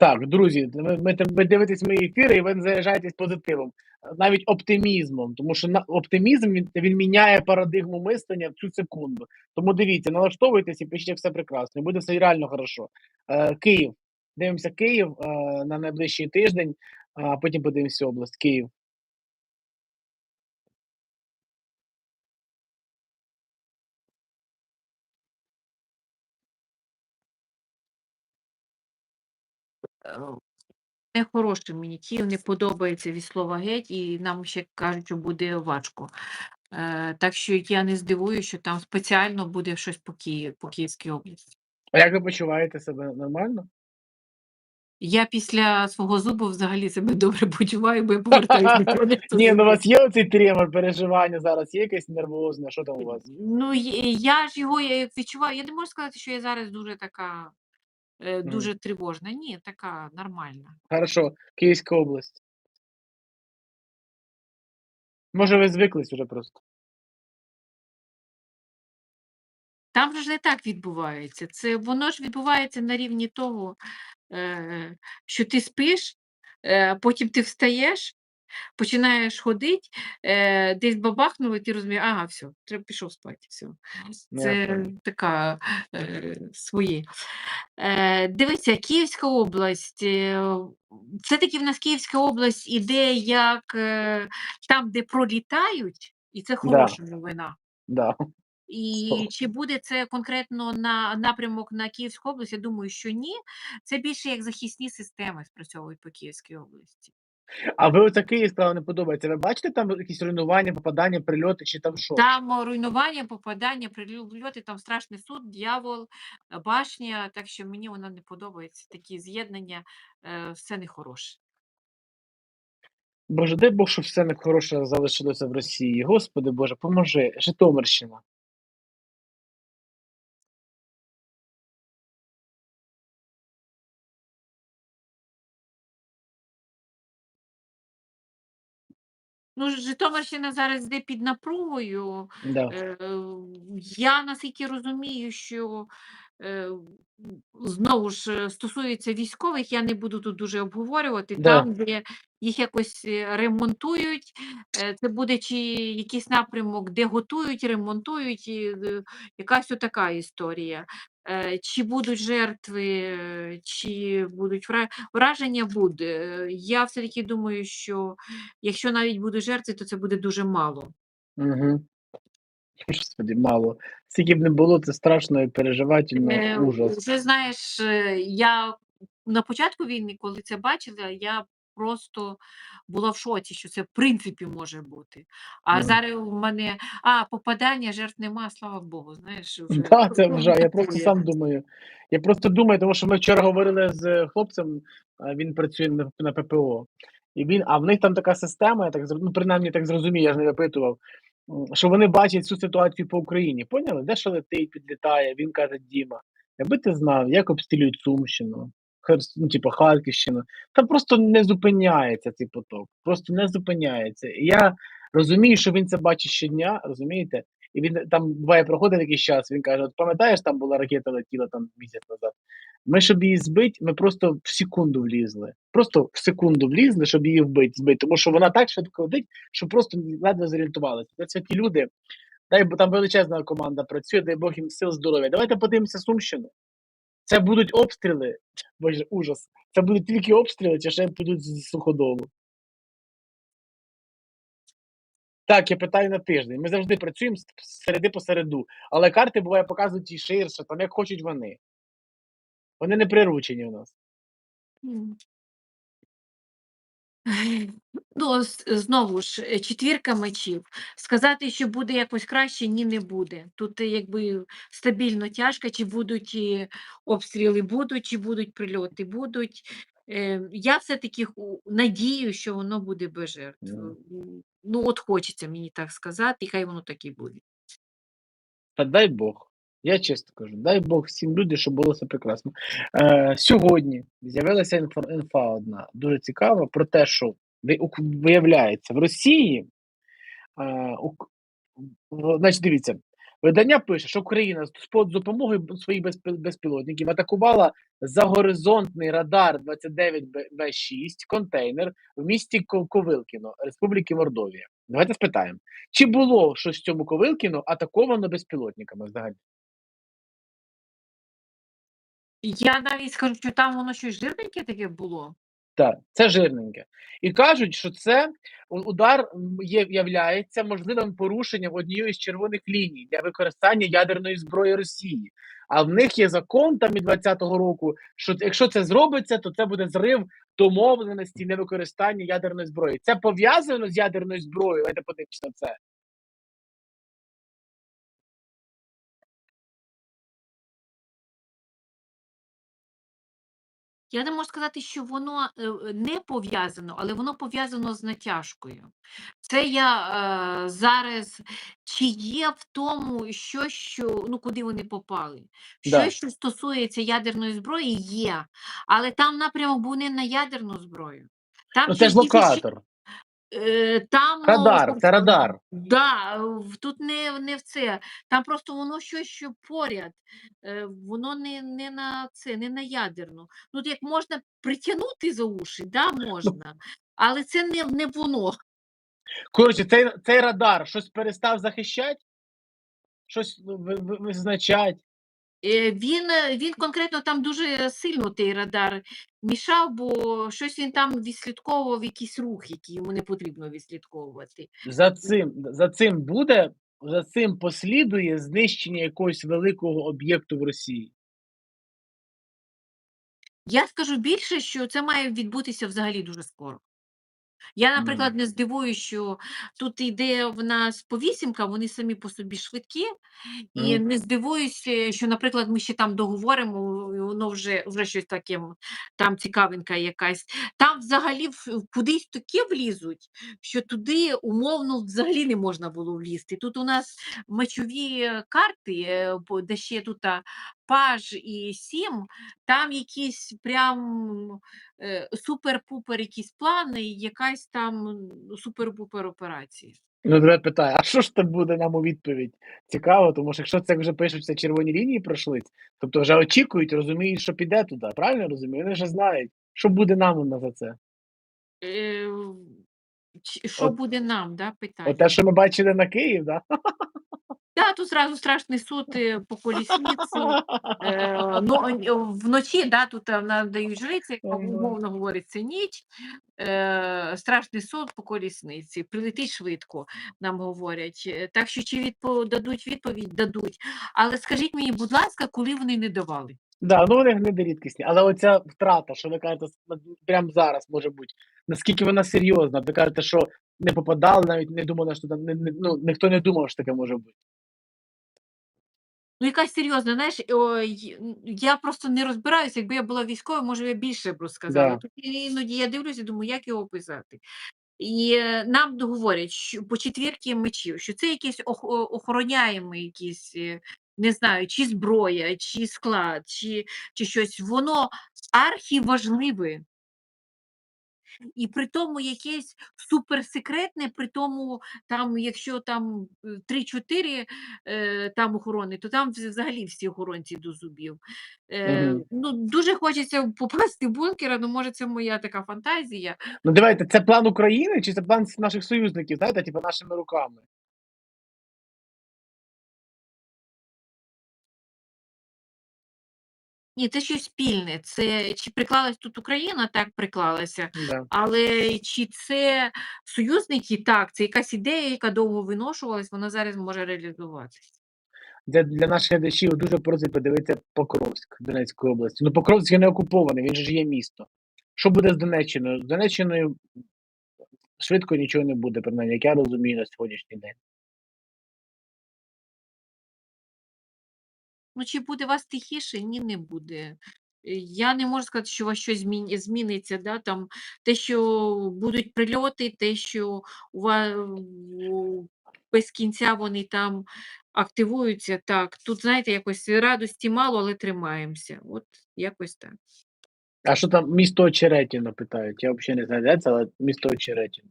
Так, друзі, ви, ви, ви дивитесь мої ефіри і ви заряджаєтесь позитивом, навіть оптимізмом, тому що на оптимізм він, він міняє парадигму мислення в цю секунду. Тому дивіться, налаштовуйтесь і пишіть все прекрасно. Буде все реально хорошо. Е, Київ. Дивимося Київ е, на найближчий тиждень, а потім подивимося область. Київ. Нехороший мені Київ, не подобається від слова геть, і нам ще кажуть, що буде важко. Е, так що я не здивуюся, що там спеціально буде щось по Києві, по Київській області. А як ви почуваєте себе нормально? Я після свого зубу взагалі себе добре почуваю, бо я повертаюся до. Ні, ну у вас є оцей тремор, переживання зараз, є якесь нервозне, що там у вас? Ну, я ж його я відчуваю. Я не можу сказати, що я зараз дуже така, е, дуже тривожна. Ні, така нормальна. Хорошо, Київська область. Може, ви звиклись уже просто. Там же ж не так відбувається. Це воно ж відбувається на рівні того, е, що ти спиш, е, потім ти встаєш, починаєш ходити, е, десь бабахнуло, і ти розумієш, ага, все, треба пішов спати. Все. Ну, Це така е, своє. Е, дивися, Київська область. е, Все-таки в нас Київська область іде як е, там, де пролітають, і це хороша новина. Да. І чи буде це конкретно на напрямок на Київську область? Я думаю, що ні. Це більше як захисні системи спрацьовують по Київській області. А ви Київ сказали, не подобається. Ви бачите там якісь руйнування, попадання, прильоти чи там що? Там руйнування, попадання, прильоти, там страшний суд, дьявол, е, башня. Так що мені вона не подобається. Такі з'єднання, е, все нехороше. Боже, дай Бог, щоб все хороше залишилося в Росії. Господи Боже, поможи. Житомирщина. Ну, Житомирщина зараз йде під напругою. Да. Е, Я наскільки розумію, що е, знову ж стосується військових, я не буду тут дуже обговорювати. Да. Там, де їх якось е, ремонтують, це буде чи якийсь напрямок, де готують, ремонтують, і, якась така історія. Е, Чи будуть жертви, е, чи будуть враження буде. Е, Я все-таки думаю, що якщо навіть будуть жертви, то це буде дуже мало. Угу. Господи, мало. Скільки б не було, це страшно і переживательно. Е, Ужас. Вже знаєш, е, я на початку війни, коли це бачила, я просто була в шоці, що це в принципі може бути. А Мгм. зараз у мене а, попадання, жертв нема, слава Богу. Знаєш, вже Да, це вже. Я просто сам думаю. Я просто думаю, тому що ми вчора говорили з хлопцем, він працює на, на ППО. І він, а в них там така система, я так ну, принаймні так зрозумів, я ж не випитував, що вони бачать цю ситуацію по Україні. Поняли? Де що летить, підлітає. Він каже: Діма, якби ти знав, як обстрілюють Сумщину, ну, типу, Харківщину, там просто не зупиняється цей поток. Просто не зупиняється. І я розумію, що він це бачить щодня, розумієте? І він там буває проходить якийсь час. Він каже: От пам'ятаєш, там була ракета летіла там місяць назад. Ми, щоб її збити, ми просто в секунду влізли. Просто в секунду влізли, щоб її вбити, збити. Тому що вона так швидко летить, що просто ледве зорієнтувалися. Це святі люди. Дай бо там величезна команда працює, дай Бог їм сил здоров'я. Давайте подивимося Сумщину. Це будуть обстріли. Боже, ужас. Це будуть тільки обстріли, чи ще підуть з суходолу. Так, я питаю на тиждень. Ми завжди працюємо з середи по середу, але карти буває показують і ширше, там як хочуть вони. Вони не приручені у нас. Ну, знову ж, е, четвірка мечів. Сказати, що буде якось краще, ні, не буде. Тут е, якби стабільно тяжко, чи будуть обстріли будуть, чи будуть прильоти будуть. Е, Я все-таки надію, що воно буде без жертв. Ну, от хочеться мені так сказати, і хай воно так і буде. Та дай Бог. Я чесно кажу, дай Бог всім людям, щоб було все прекрасно. Е, сьогодні з'явилася інфа, одна дуже цікава про те, що виявляється в Росії. Е, значить, дивіться, Видання пише, що Україна з допомогою своїх безпілотників атакувала загоризонтний радар 29 Б В6 контейнер в місті Ко Ковилкино Республіки Мордовія. Давайте спитаємо, чи було щось в цьому Ковилкино атаковано безпілотниками взагалі? Я навіть скажу, що там воно щось жирненьке таке було. Так, це жирненьке. І кажуть, що це удар, є являється можливим порушенням однієї з червоних ліній для використання ядерної зброї Росії. А в них є закон там від 20-го року, що якщо це зробиться, то це буде зрив домовленості невикористання ядерної зброї. Це пов'язано з ядерною зброєю? Давайте подивимося на це. Я не можу сказати, що воно, е, е, не пов'язано, але воно пов'язано з натяжкою. Це я, е, зараз чи є в тому що, що ну, куди вони попали? Да. Що стосується ядерної зброї, є, але там напрямок був не на ядерну зброю. Там Ну це ж ще- локатор. Е, там, Радар, о, це радар. Да, тут не, не в це. Там просто воно щось що поряд. Е, воно не, не на це, не на ядерну. Ну, як можна притягнути за уші, да, можна. Але це не, не воно. Коротше, цей, цей радар щось перестав захищати? Щось ви- ви- визначать? Е, Він, е, він конкретно там дуже сильно той радар мішав, бо щось він там відслідковував якийсь рух, який йому не потрібно відслідковувати. За цим, за цим буде, за цим послідує знищення якогось великого об'єкту в Росії. Я скажу більше, що це має відбутися взагалі дуже скоро. Я, наприклад, не здивуюсь, що тут йде в нас по вісімка, вони самі по собі швидкі, і не здивуюся, що, наприклад, ми ще там договоримо, і воно вже, вже щось таке, там цікавинка якась. Там взагалі кудись таке влізуть, що туди умовно взагалі не можна було влізти. Тут у нас мечові е, карти, е, де ще тут паж і сім, там якісь прям е, супер-пупер якісь плани, і якась там супер-пупер операція. Ну, тебе питаю, а що ж це буде нам у відповідь? Цікаво, тому що якщо це вже пишуться червоні лінії пройшли, тобто вже очікують, розуміють, що піде туди. Правильно розумію? Вони вже знають, що буде нам за це. Е, Що От- буде нам, да, питання? От те, що ми бачили на Київ, да? Да, тут зразу страшний суд е, по колісниці. Е, ну, вночі, да, тут нам дають жриці, умовно говориться, ніч. Е, страшний суд по колісниці. Прилетить швидко, нам говорять. Так що чи відпо, дадуть відповідь, дадуть. Але скажіть мені, будь ласка, коли вони не давали? Да, ну вони гниди рідкісні. Але оця втрата, що ви кажете, прямо зараз може бути, наскільки вона серйозна? Ви кажете, що не попадали, навіть не думали, що там не, не- ну, ніхто не думав, що таке може бути. Ну, якась серйозна, знаєш, о, й- я просто не розбираюся, якби я була військовою, може, я більше б розказала. Да. Тут іноді я дивлюся, думаю, як його описати. І е, нам говорять, що по четвірки мечів, що це якийсь ох- о- охороняємий якийсь, е, не знаю, чи зброя, чи склад, чи, чи щось. Воно архіважливе. І при тому якесь суперсекретне, при тому, там, якщо там е, 3-4 е, там охорони, то там взагалі всі охоронці до зубів. Е, угу. ну, дуже хочеться попасти в бункер, ну може це моя така фантазія. Ну давайте, це план України чи це план наших союзників, знаєте, типу нашими руками? Ні, це щось спільне. Це чи приклалась тут Україна, так приклалася. Да. Але чи це союзники, так, це якась ідея, яка довго виношувалась, вона зараз може реалізуватися. Для, для наших глядачів дуже просить подивитися Покровськ Донецької області. Ну, Покровськ є не окупований, він же ж є місто. Що буде з Донеччиною? З Донеччиною швидко нічого не буде, принаймні, як я розумію на сьогоднішній день. Ну, чи буде вас тихіше? Ні, не буде. Е, Я не можу сказати, що у вас щось змін- зміниться. Да? Там, те, що будуть прильоти, те, що у вас без кінця вони там активуються. Так, тут, знаєте, якось радості мало, але тримаємося. От якось так. А що там місто Очеретіно питають? Я взагалі не знаю, де це, але місто Очеретіно.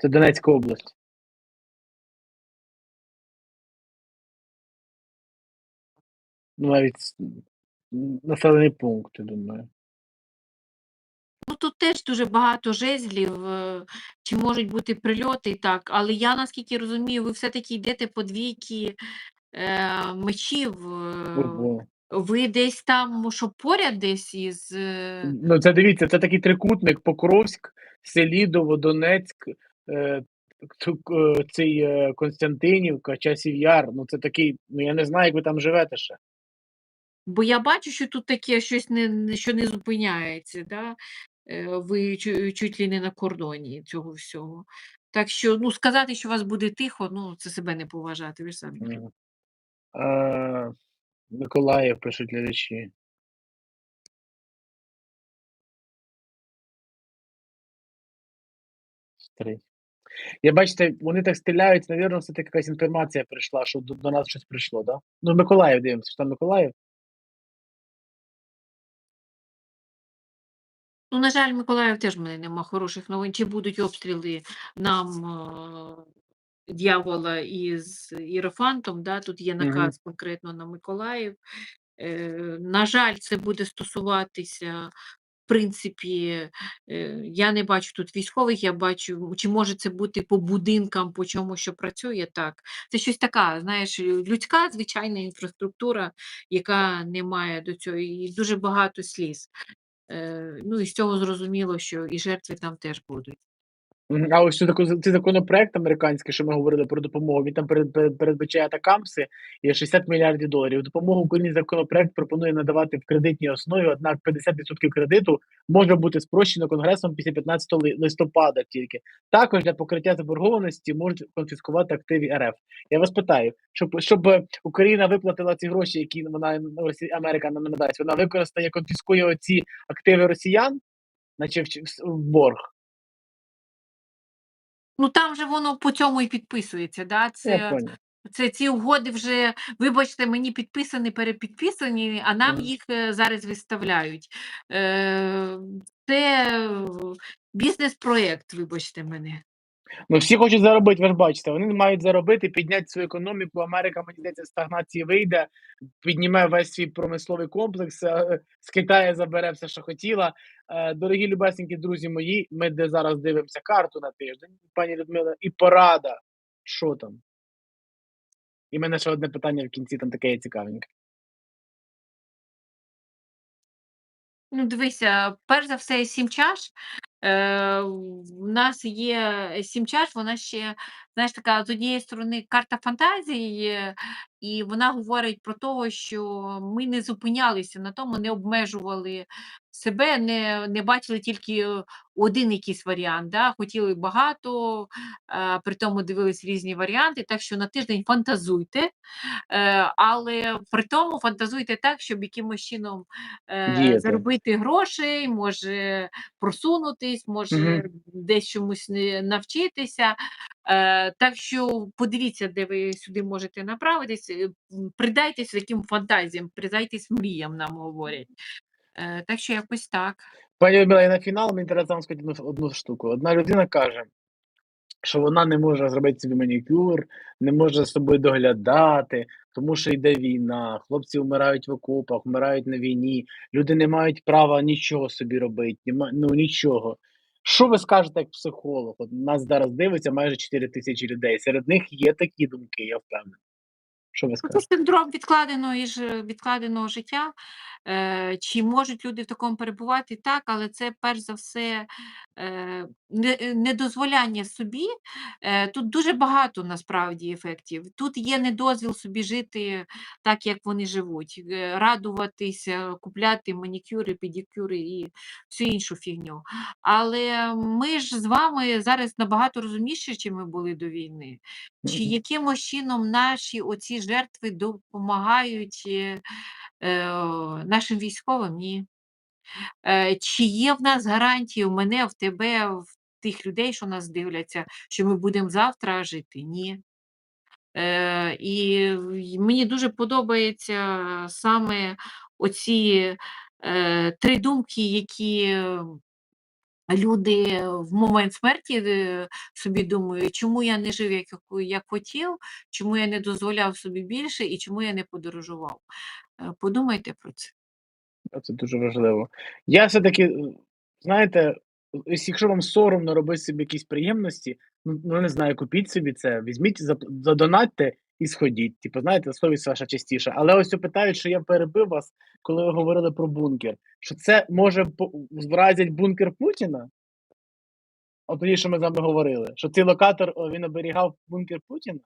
Це Донецька область. Навіть с м, населений пункт, я думаю. Ну, тут теж дуже багато жезлів, е, чи можуть бути прильоти і так, але я наскільки розумію, ви все-таки йдете по двійки е, мечів. е, Ого. Ви десь там, що поряд десь із. е, Ну, це дивіться, це такий трикутник: Покровськ, Селідово, Донецьк, е, цей, Константинівка, Часів Яр. Ну, це такий, ну, я не знаю, як ви там живете ще. Бо я бачу, що тут таке щось не, що не зупиняється, да? Е, ви чуть ли не на кордоні цього всього. Так що, ну, сказати, що у вас буде тихо, ну, це себе не поважати, ви ж самі. А, Миколаїв пишуть глядачі. Три. Я бачите, вони так стріляють, навірно, все-таки якась інформація прийшла, що до, до нас щось прийшло, да? Ну, Миколаїв дивимося, що там Миколаїв. Ну, на жаль, Миколаїв теж в мене нема хороших новин. Чи будуть обстріли нам е, дьявола із Єрофантом? Да? Тут є Мгм. наказ конкретно на Миколаїв. Е, на жаль, це буде стосуватися, в принципі, е, я не бачу тут військових, я бачу, чи може це бути по будинкам, по чому що працює, так. Це щось така, знаєш, людська звичайна інфраструктура, яка не має до цього, і дуже багато сліз. Е, ну і з цього зрозуміло, що і жертви там теж будуть. А ось цей зако- цей законопроект американський, що ми говорили про допомогу, він там перед- перед- передбачає атакамси і 60 мільярдів доларів. Допомогу Україні законопроект пропонує надавати в кредитній основі, однак 50% кредиту може бути спрощено Конгресом після 15 ли- листопада тільки. Також для покриття заборгованості можуть конфіскувати активи РФ. Я вас питаю, щоб, щоб Україна виплатила ці гроші, які вона ну, Америка нам надасть, вона використає, конфіскує оці активи росіян, наче в, в борг. Ну там же воно по цьому і підписується. Да? Це, це ці угоди вже, вибачте, мені підписані, перепідписані, а нам їх е, зараз виставляють. Е, це бізнес-проєкт, вибачте мене. Ну, всі хочуть заробити, ви ж бачите. Вони мають заробити, підняти свою економіку. Америка, мені здається, стагнації вийде, підніме весь свій промисловий комплекс, е, з Китаю забере все, що хотіла. Е, Дорогі любесенькі друзі мої, ми де зараз дивимося карту на тиждень, пані Людмила, і порада. Що там? І мене ще одне питання в кінці, там таке є цікавеньке. Ну, дивися, перш за все, сім чаш. Е, в нас є сім чаш, вона ще, знаєш, така з однієї сторони карта фантазії, і вона говорить про те, що ми не зупинялися на тому, не обмежували себе, не, не бачили тільки один якийсь варіант, да? хотіли багато, е, при тому дивились різні варіанти, так що на тиждень фантазуйте, е, але при тому фантазуйте так, щоб якимось чином е, заробити грошей, може просунутись, може Мгм. десь чомусь не навчитися. Е, так що подивіться, де ви сюди можете направитись, е, придайтесь таким фантазіям, придайтесь мріям, нам говорять. Е, так що якось так. Пані Людмила, і на фінал мені треба вам сказати одну, одну штуку. Одна людина каже, що вона не може зробити собі манікюр, не може за собою доглядати, тому що йде війна, хлопці вмирають в окопах, вмирають на війні, люди не мають права нічого собі робити, ну нічого. Що ви скажете як психолог? От нас зараз дивиться майже 4 тисячі людей. Серед них є такі думки, я впевнений. Що ви Ну, Це синдром відкладеного, ж, відкладеного життя. Е, чи можуть люди в такому перебувати? Так, але це перш за все е, недозволяння собі. Е, тут дуже багато насправді ефектів. Тут є недозвіл собі жити так, як вони живуть, радуватися, купляти манікюри, педикюри і всю іншу фігню. Але ми ж з вами зараз набагато розумніші, чим ми були до війни. Чи якимось чином наші оці жертви допомагають е, е, нашим військовим? Ні. Е, чи є в нас гарантії у мене, в тебе, в тих людей, що нас дивляться, що ми будемо завтра жити? Ні. Е, і мені дуже подобається саме оці е, три думки, які люди в момент смерті е, собі думають, чому я не жив, як, як хотів, чому я не дозволяв собі більше і чому я не подорожував. Е, Подумайте про це. Це дуже важливо. Я все-таки, е, знаєте, якщо вам соромно робити собі якісь приємності, ну, ну не знаю, купіть собі це, візьміть, задонатьте і сходіть. Типу, знаєте, совість ваша частіша. Але ось питають, що я перебив вас, коли ви говорили про бункер. Що це може вразять бункер Путіна? От тоді, що ми з вами говорили, що цей локатор він оберігав бункер Путіна?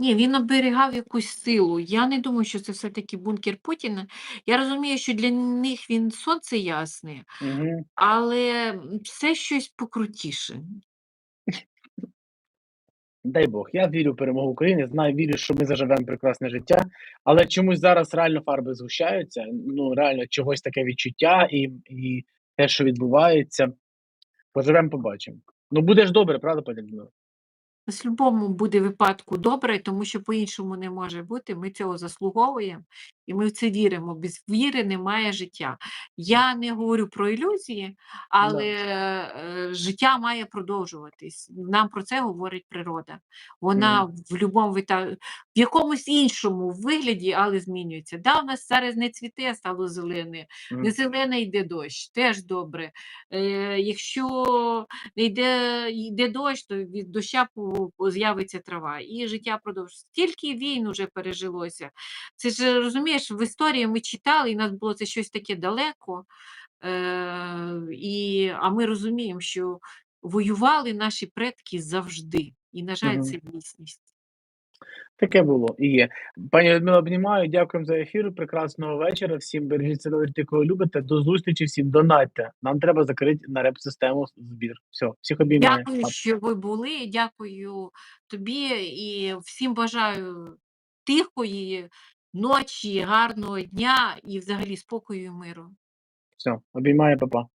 Ні, він оберігав якусь силу. Я не думаю, що це все-таки бункер Путіна. Я розумію, що для них він сонце ясне, Угу. але це щось покрутіше. Дай Бог, я вірю в перемогу України, знаю, вірю, що ми заживемо прекрасне життя, але чомусь зараз реально фарби згущаються. Ну, реально, чогось таке відчуття і, і те, що відбувається. Поживемо, побачимо. Ну, буде ж добре, правда, пані Людмила? В будь-якому буде випадку добре, тому що по-іншому не може бути. Ми цього заслуговуємо і ми в це віримо. Без віри немає життя. Я не говорю про ілюзії, але е, життя має продовжуватись. Нам про це говорить природа. Вона в будь-якому вита- в якомусь іншому вигляді, але змінюється. Да, у нас зараз не цвіте, стало зелене, Мгм. не зелене йде дощ, теж добре. Е, якщо не йде, йде дощ, то від доща з'явиться трава, і життя продовжується. Стільки війн уже пережилося. Це ж розумієш, в історії ми читали, і нас було це щось таке далеко. Е, і, а ми розуміємо, що воювали наші предки завжди. І, на жаль, це дійсність. Таке було і є. Пані Людмила, обнімаю, дякуємо за ефір. Прекрасного вечора. Всім бережіть себе, кого любите. До зустрічі, всім донатьте. Нам треба закрити на реп-систему збір. Все, всіх обіймаю. Дякую, що ви були. Дякую тобі і всім бажаю тихої ночі, гарного дня і взагалі спокою і миру. Все, обіймаю, папа.